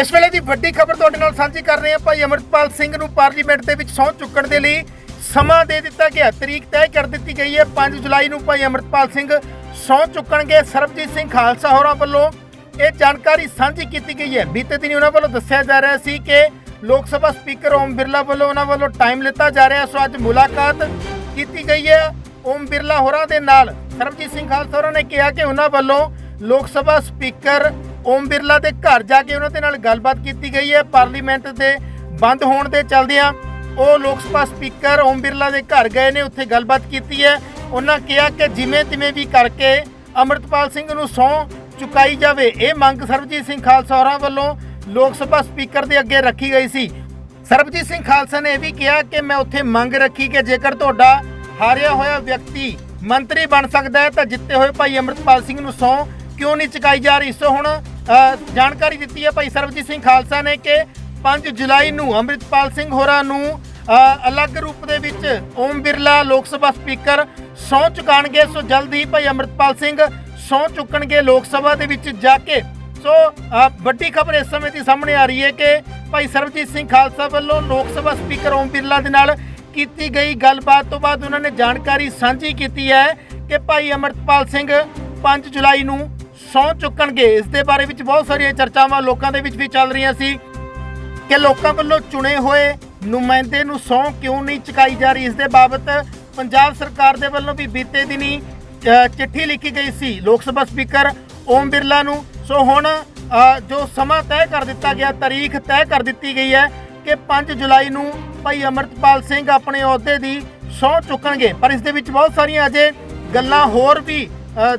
ਇਸ ਵੇਲੇ ਦੀ ਵੱਡੀ ਖਬਰ ਤੁਹਾਡੇ ਨਾਲ ਸਾਂਝੀ ਕਰ ਰਹੇ ਹਾਂ। ਭਾਈ ਅਮਰਪਾਲ ਸਿੰਘ ਨੂੰ ਪਾਰਲੀਮੈਂਟ ਦੇ ਵਿੱਚ ਸਹੁੰ ਚੁੱਕਣ ਦੇ ਲਈ ਸਮਾਂ ਦੇ ਦਿੱਤਾ ਗਿਆ। ਤਰੀਕ ਤੈਅ ਕਰ ਦਿੱਤੀ ਗਈ ਹੈ। 5 ਜੁਲਾਈ ਨੂੰ ਭਾਈ ਅਮਰਪਾਲ ਸਿੰਘ ਸਹੁੰ ਚੁੱਕਣਗੇ। ਸਰਬਜੀਤ ਸਿੰਘ ਖਾਲਸਾ ਹੋਰਾਂ ਵੱਲੋਂ ਇਹ ਜਾਣਕਾਰੀ ਸਾਂਝੀ ਕੀਤੀ ਗਈ ਹੈ। ਬੀਤੇ ਦਿਨੀ ਉਹਨਾਂ ਵੱਲੋਂ ਦੱਸਿਆ ਜਾ ਰਿਹਾ ਸੀ ਕਿ ਲੋਕ ਸਭਾ ਸਪੀਕਰ ਓਮ ਬਿਰਲਾ ਵੱਲੋਂ ਉਹਨਾਂ ਵੱਲੋਂ ਟਾਈਮ ਲਿੱਤਾ ਜਾ ਰਿਹਾ ਸੋ ਅੱਜ ਮੁਲਾਕਾਤ ਕੀਤੀ ਗਈ ਹੈ ਓਮ ਬਿਰਲਾ ਹੋਰਾਂ ਦੇ ਨਾਲ। ਸਰਬਜੀਤ ਸਿੰਘ ਖਾਲਸਾ ਹੋਰਾਂ ਨੇ ਕਿਹਾ ਕਿ ਉਹਨਾਂ ਵੱਲੋਂ ਲੋਕ ਸਭਾ ਸਪੀਕਰ ਓਮ ਬਿਰਲਾ ਦੇ ਘਰ ਜਾ ਕੇ ਉਹਨਾਂ ਦੇ ਨਾਲ ਗੱਲਬਾਤ ਕੀਤੀ ਗਈ ਹੈ। ਪਾਰਲੀਮੈਂਟ ਦੇ ਬੰਦ ਹੋਣ ਦੇ ਚਲਦਿਆਂ ਉਹ ਲੋਕ ਸਭਾ ਸਪੀਕਰ ਓਮ ਬਿਰਲਾ ਦੇ ਘਰ ਗਏ ਨੇ, ਉੱਥੇ ਗੱਲਬਾਤ ਕੀਤੀ ਹੈ। ਉਹਨਾਂ ਕਿਹਾ ਕਿ ਜਿਵੇਂ ਤਿਵੇਂ ਵੀ ਕਰਕੇ ਅਮਰਤਪਾਲ ਸਿੰਘ ਨੂੰ ਸਹੁੰ ਚੁਕਾਈ ਜਾਵੇ। ਇਹ ਮੰਗ ਸਰਬਜੀਤ ਸਿੰਘ ਖਾਲਸਾ ਹੋਰਾਂ ਵੱਲੋਂ ਲੋਕ ਸਭਾ ਸਪੀਕਰ ਦੇ ਅੱਗੇ ਰੱਖੀ ਗਈ ਸੀ। ਸਰਬਜੀਤ ਸਿੰਘ ਖਾਲਸਾ ਨੇ ਇਹ ਵੀ ਕਿਹਾ ਕਿ ਮੈਂ ਉੱਥੇ ਮੰਗ ਰੱਖੀ ਕਿ ਜੇਕਰ ਤੁਹਾਡਾ ਹਾਰਿਆ ਹੋਇਆ ਵਿਅਕਤੀ ਮੰਤਰੀ ਬਣ ਸਕਦਾ ਹੈ, ਤਾਂ ਜਿੱਤੇ ਹੋਏ ਭਾਈ ਅਮਰਤਪਾਲ ਸਿੰਘ ਨੂੰ ਸਹੁੰ ਕਿਉਂ ਨਹੀਂ ਚੁਕਾਈ ਜਾ ਰਹੀ? ਸੋ ਹੁਣ ਜਾਣਕਾਰੀ ਦਿੱਤੀ ਹੈ ਭਾਈ ਸਰਬਜੀਤ ਸਿੰਘ ਖਾਲਸਾ ਨੇ ਕਿ 5 ਜੁਲਾਈ ਨੂੰ ਅੰਮ੍ਰਿਤਪਾਲ ਸਿੰਘ ਹੋਰਾਂ ਨੂੰ ਅਲੱਗ ਰੂਪ ਦੇ ਵਿੱਚ ਓਮ ਬਿਰਲਾ ਲੋਕ ਸਭਾ ਸਪੀਕਰ ਸਹੁੰ ਚੁਕਾਣਗੇ। ਸੋ ਜਲਦ ਹੀ ਭਾਈ ਅੰਮ੍ਰਿਤਪਾਲ ਸਿੰਘ ਸਹੁੰ ਚੁੱਕਣਗੇ ਲੋਕ ਸਭਾ ਦੇ ਵਿੱਚ ਜਾ ਕੇ। ਸੋ ਵੱਡੀ ਖਬਰ ਇਸ ਸਮੇਂ ਦੀ ਸਾਹਮਣੇ ਆ ਰਹੀ ਹੈ ਕਿ ਭਾਈ ਸਰਬਜੀਤ ਸਿੰਘ ਖਾਲਸਾ ਵੱਲੋਂ ਲੋਕ ਸਭਾ ਸਪੀਕਰ ਓਮ ਬਿਰਲਾ ਦੇ ਨਾਲ ਕੀਤੀ ਗਈ ਗੱਲਬਾਤ ਤੋਂ ਬਾਅਦ ਉਹਨਾਂ ਨੇ ਜਾਣਕਾਰੀ ਸਾਂਝੀ ਕੀਤੀ ਹੈ ਕਿ ਭਾਈ ਅਮਰਤਪਾਲ ਸਿੰਘ 5 ਜੁਲਾਈ ਨੂੰ ਸਹੁੰ ਚੁੱਕਣਗੇ। ਇਸ ਦੇ ਬਾਰੇ ਵਿੱਚ ਬਹੁਤ ਸਾਰੀਆਂ ਚਰਚਾਵਾਂ ਲੋਕਾਂ ਦੇ ਵਿੱਚ ਵੀ ਚੱਲ ਰਹੀਆਂ ਸੀ ਕਿ ਲੋਕਾਂ ਵੱਲੋਂ ਚੁਣੇ ਹੋਏ ਨੁਮਾਇੰਦੇ ਨੂੰ ਸਹੁੰ ਕਿਉਂ ਨਹੀਂ ਚੁਕਾਈ ਜਾ ਰਹੀ? ਇਸ ਦੇ ਬਾਬਤ ਪੰਜਾਬ ਸਰਕਾਰ ਦੇ ਵੱਲੋਂ ਵੀ ਬੀਤੇ ਦਿਨੀ ਚਿੱਠੀ ਲਿਖੀ ਗਈ ਸੀ ਲੋਕ ਸਭਾ ਸਪੀਕਰ ਓਮ ਬਿਰਲਾ ਨੂੰ। ਸੋ ਹੁਣ ਜੋ ਸਮਾਂ ਤੈਅ ਕਰ ਦਿੱਤਾ ਗਿਆ, ਤਾਰੀਖ ਤੈਅ ਕਰ ਦਿੱਤੀ ਗਈ ਹੈ ਕਿ 5 ਜੁਲਾਈ ਨੂੰ ਭਾਈ ਅਮਰਤਪਾਲ ਸਿੰਘ ਆਪਣੇ ਅਹੁਦੇ ਦੀ ਸਹੁੰ ਚੁੱਕਣਗੇ। ਪਰ ਇਸ ਦੇ ਵਿੱਚ ਬਹੁਤ ਸਾਰੀਆਂ ਅਜੇ ਗੱਲਾਂ ਹੋਰ ਵੀ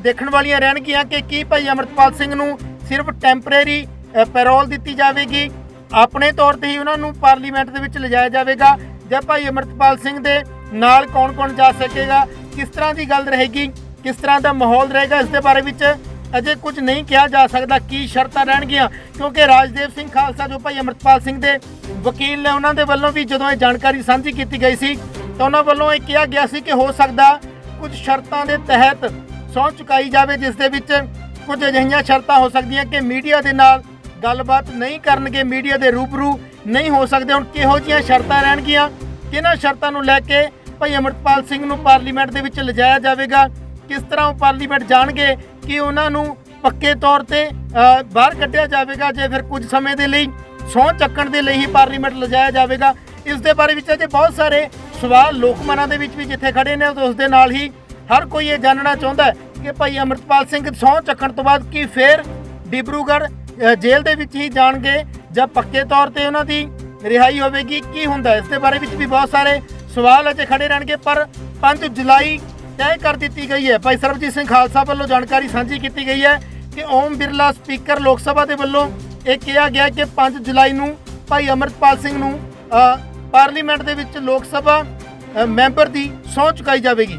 ਦੇਖਣ ਵਾਲੀਆਂ ਰਹਿਣਗੀਆਂ ਕਿ ਕੀ ਭਾਈ ਅਮਰਤਪਾਲ ਸਿੰਘ ਨੂੰ ਸਿਰਫ ਟੈਂਪਰੇਰੀ ਪੈਰੋਲ ਦਿੱਤੀ ਜਾਵੇਗੀ। ਆਪਣੇ ਤੌਰ ਤੇ ਹੀ ਉਹਨਾਂ ਨੂੰ ਪਾਰਲੀਮੈਂਟ ਦੇ ਵਿੱਚ ਲਿਜਾਇਆ ਜਾਵੇਗਾ। ਜਾਂ ਭਾਈ ਅਮਰਤਪਾਲ ਸਿੰਘ ਦੇ ਨਾਲ ਕੌਣ-ਕੌਣ ਜਾ ਸਕੇਗਾ, ਕਿਸ ਤਰ੍ਹਾਂ ਦੀ ਗੱਲ ਰਹੇਗੀ, ਕਿਸ ਤਰ੍ਹਾਂ ਦਾ ਮਾਹੌਲ ਰਹੇਗਾ, ਇਸ ਦੇ ਬਾਰੇ ਵਿੱਚ ਅਜੇ ਕੁਝ ਨਹੀਂ ਕਿਹਾ ਜਾ ਸਕਦਾ ਕੀ ਸ਼ਰਤਾਂ ਰਹਿਣਗੀਆਂ। ਕਿਉਂਕਿ ਰਾਜਦੇਵ ਸਿੰਘ ਖਾਲਸਾ, ਜੋ ਭਾਈ ਅਮਰਤਪਾਲ ਸਿੰਘ ਦੇ ਵਕੀਲ ਨੇ, ਉਹਨਾਂ ਦੇ ਵੱਲੋਂ ਵੀ ਜਦੋਂ ਇਹ ਜਾਣਕਾਰੀ ਸਾਂਝੀ ਕੀਤੀ ਗਈ ਸੀ, ਤਾਂ ਉਹਨਾਂ ਵੱਲੋਂ ਇਹ ਕਿਹਾ ਗਿਆ ਸੀ ਕਿ ਹੋ ਸਕਦਾ ਕੁਝ ਸ਼ਰਤਾਂ ਦੇ ਤਹਿਤ ਸਹੁੰ ਚੁਕਾਈ ਜਾਵੇ, ਜਿਸ ਦੇ ਵਿੱਚ ਕੁਝ ਅਜਿਹੀਆਂ ਸ਼ਰਤਾਂ ਹੋ ਸਕਦੀਆਂ ਕਿ ਮੀਡੀਆ ਦੇ ਨਾਲ ਗੱਲਬਾਤ ਨਹੀਂ ਕਰਨਗੇ, ਮੀਡੀਆ ਦੇ ਰੂਬਰੂ ਨਹੀਂ ਹੋ ਸਕਦੇ। ਹੁਣ ਕਿਹੋ ਜਿਹੀਆਂ ਸ਼ਰਤਾਂ ਰਹਿਣਗੀਆਂ? ਕਿਹਨਾਂ ਸ਼ਰਤਾਂ ਨੂੰ ਲੈ ਕੇ ਭਾਈ ਅਮਰਪਾਲ ਸਿੰਘ ਨੂੰ ਪਾਰਲੀਮੈਂਟ ਦੇ ਵਿੱਚ ਲਿਜਾਇਆ ਜਾਵੇਗਾ? ਕਿਸ ਤਰ੍ਹਾਂ ਉਹ ਪਾਰਲੀਮੈਂਟ ਜਾਣਗੇ? ਕਿ ਉਹਨਾਂ ਨੂੰ ਪੱਕੇ ਤੌਰ ਤੇ ਬਾਹਰ ਕੱਢਿਆ ਜਾਵੇਗਾ ਜੇ ਫਿਰ ਕੁਝ ਸਮੇਂ ਦੇ ਲਈ ਸਹੁੰ ਚੱਕਣ ਦੇ ਲਈ ਹੀ ਪਾਰਲੀਮੈਂਟ ਲਿਜਾਇਆ ਜਾਵੇਗਾ? ਇਸ ਦੇ ਬਾਰੇ ਵਿੱਚ ਅਜੇ ਬਹੁਤ ਸਾਰੇ ਸਵਾਲ ਲੋਕ ਮਨਾਂ ਦੇ ਵਿੱਚ ਵੀ ਜਿੱਥੇ ਖੜੇ ਨੇ, ਉਸ ਦੇ ਨਾਲ ਹੀ ਹਰ ਕੋਈ ਇਹ ਜਾਣਨਾ ਚਾਹੁੰਦਾ ਹੈ ਕਿ ਭਾਈ ਅਮਰਪਾਲ ਸਿੰਘ ਸਹੁੰ ਚੱਕਣ ਤੋਂ ਬਾਅਦ ਕੀ ਫੇਰ ਡਿਬਰੂਗੜ੍ਹ ਜੇਲ੍ਹ ਦੇ ਵਿੱਚ ਹੀ ਜਾਣਗੇ ਜਾਂ ਪੱਕੇ ਤੌਰ ਤੇ ਉਹਨਾਂ ਦੀ ਰਿਹਾਈ ਹੋਵੇਗੀ? ਕੀ ਹੁੰਦਾ ਇਸ ਦੇ ਬਾਰੇ ਵਿੱਚ ਵੀ ਬਹੁਤ ਸਾਰੇ ਸਵਾਲ ਅਜੇ ਖੜੇ ਰਹਿਣਗੇ, ਪਰ 5 ਜੁਲਾਈ ਤੈਅ ਕਰ ਦਿੱਤੀ ਗਈ ਹੈ। ਭਾਈ ਸਰਬਜੀਤ ਸਿੰਘ ਖਾਲਸਾ ਵੱਲੋਂ ਜਾਣਕਾਰੀ ਸਾਂਝੀ ਕੀਤੀ ਗਈ ਹੈ ਕਿ ਓਮ ਬਿਰਲਾ ਸਪੀਕਰ ਲੋਕ ਸਭਾ ਦੇ ਵੱਲੋਂ ਇਹ ਕਿਹਾ ਗਿਆ ਕਿ 5 ਜੁਲਾਈ ਨੂੰ ਭਾਈ ਅਮਰਪਾਲ ਸਿੰਘ ਨੂੰ ਪਾਰਲੀਮੈਂਟ ਦੇ ਵਿੱਚ ਲੋਕ ਸਭਾ ਮੈਂਬਰ ਦੀ ਸਹੁੰ ਚੁਕਾਈ ਜਾਵੇਗੀ।